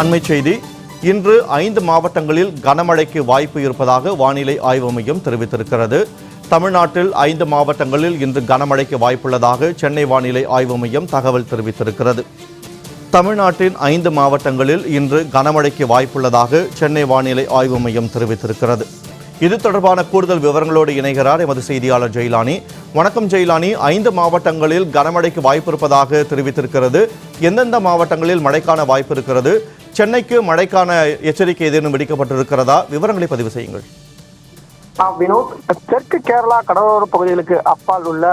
அண்மை செய்தி. இன்று ஐந்து மாவட்டங்களில் கனமழைக்கு வாய்ப்பு இருப்பதாக வானிலை ஆய்வு மையம் தெரிவித்திருக்கிறது. தமிழ்நாட்டில் ஐந்து மாவட்டங்களில் இன்று கனமழைக்கு வாய்ப்புள்ளதாக சென்னை வானிலை ஆய்வு மையம் தகவல் தெரிவித்திருக்கிறது. தமிழ்நாட்டின் ஐந்து மாவட்டங்களில் இன்று கனமழைக்கு வாய்ப்புள்ளதாக சென்னை வானிலை ஆய்வு மையம் தெரிவித்திருக்கிறது. இது தொடர்பான கூடுதல் விவரங்களோடு இணைகிறார் எமது செய்தியாளர் ஜெயிலானி. வணக்கம் ஜெயிலானி. ஐந்து மாவட்டங்களில் கனமழைக்கு வாய்ப்பு இருப்பதாக தெரிவித்திருக்கிறது. எந்தெந்த மாவட்டங்களில் மழைக்கான வாய்ப்பு இருக்கிறது? சென்னைக்கு மழைக்கான எச்சரிக்கை ஏதேனும் விடுக்கப்பட்டிருக்கிறதா விவரங்களை பதிவு செய்யுங்கள். வினோத் தெற்கு கேரளா கடலோர பகுதிகளுக்கு அப்பால் உள்ள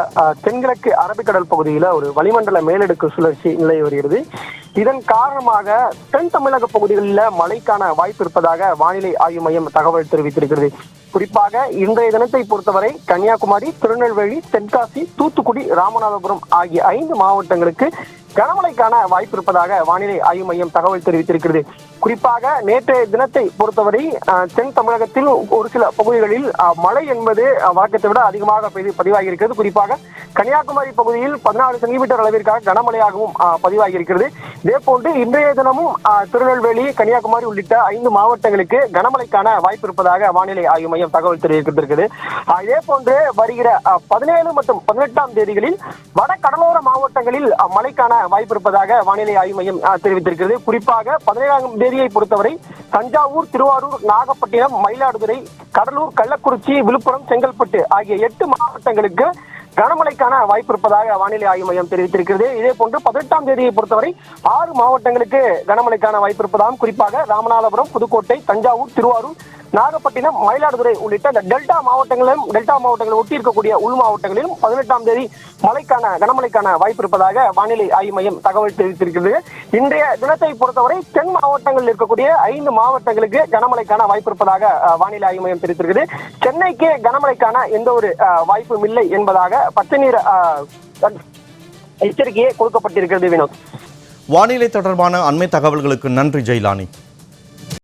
தென்கிழக்கு அரபிக்கடல் பகுதியில ஒரு வளிமண்டல மேலடுக்கு சுழற்சி நிலை வருகிறது. இதன் காரணமாக தென் தமிழக பகுதிகளில் மழைக்கான வாய்ப்பு இருப்பதாக வானிலை ஆய்வு மையம் தகவல் தெரிவித்திருக்கிறது. குறிப்பாக இன்றைய தினத்தை பொறுத்தவரை கன்னியாகுமரி திருநெல்வேலி தென்காசி தூத்துக்குடி ராமநாதபுரம் ஆகிய ஐந்து மாவட்டங்களுக்கு கனமழைக்கான வாய்ப்பு இருப்பதாக வானிலை ஆய்வு மையம் தகவல் தெரிவித்திருக்கிறது. குறிப்பாக நேற்றைய தினத்தை பொறுத்தவரை தென் தமிழகத்தில் ஒரு சில பகுதிகளில் மழை என்பது வழக்கத்தை விட அதிகமாக பதிவாகி இருக்கிறது குறிப்பாக கன்னியாகுமரி பகுதியில் பதினாலு சென்டிமீட்டர் அளவிற்காக கனமழையாகவும் பதிவாகி இருக்கிறது இதே போன்று இன்றைய தினமும் திருநெல்வேலி கன்னியாகுமரி உள்ளிட்ட ஐந்து மாவட்டங்களுக்கு கனமழைக்கான வாய்ப்பு இருப்பதாக வானிலை ஆய்வு மையம் தகவல் தெரிவித்திருக்கிறது. இதே போன்று வருகிற பதினேழு மற்றும் பதினெட்டாம் தேதிகளில் வட கடலோர மாவட்டங்களில் மழைக்கான வாய்ப்பு இருப்பதாக வானிலை ஆய்வு மையம் தெரிவித்திருக்கிறது. குறிப்பாக பதினேழாம் தேதியை பொறுத்தவரை தஞ்சாவூர் திருவாரூர் நாகப்பட்டினம் மயிலாடுதுறை கடலூர் கள்ளக்குறிச்சி விழுப்புரம் செங்கல்பட்டு ஆகிய எட்டு மாவட்டங்களுக்கு கனமழைக்கான வாய்ப்பு இருப்பதாக வானிலை ஆய்வு மையம் தெரிவித்திருக்கிறது. இதே போன்று பதினெட்டாம் தேதியை பொறுத்தவரை ஆறு மாவட்டங்களுக்கு கனமழைக்கான வாய்ப்பு இருப்பதாகவும் குறிப்பாக ராமநாதபுரம் புதுக்கோட்டை தஞ்சாவூர் திருவாரூர் நாகப்பட்டினம் மயிலாடுதுறை உள்ளிட்ட இந்த டெல்டா மாவட்டங்களிலும் டெல்டா மாவட்டங்களை ஒட்டி இருக்கக்கூடிய உள் மாவட்டங்களிலும் பதினெட்டாம் தேதி மழைக்கான கனமழைக்கான வாய்ப்பு இருப்பதாக வானிலை ஆய்வு மையம் தகவல் தெரிவித்திருக்கிறது. இன்றைய தினத்தை பொறுத்தவரை தென் மாவட்டங்களில் இருக்கக்கூடிய ஐந்து மாவட்டங்களுக்கு கனமழைக்கான வாய்ப்பு இருப்பதாக வானிலை ஆய்வு மையம் தெரிவித்திருக்கிறது. சென்னைக்கு கனமழைக்கான எந்த ஒரு வாய்ப்பும் இல்லை என்பதாக பச்சை நீர் எச்சரிக்கையே கொடுக்கப்பட்டிருக்கிறது வினோத். வானிலை தொடர்பான அண்மை தகவல்களுக்கு நன்றி ஜெயிலானி.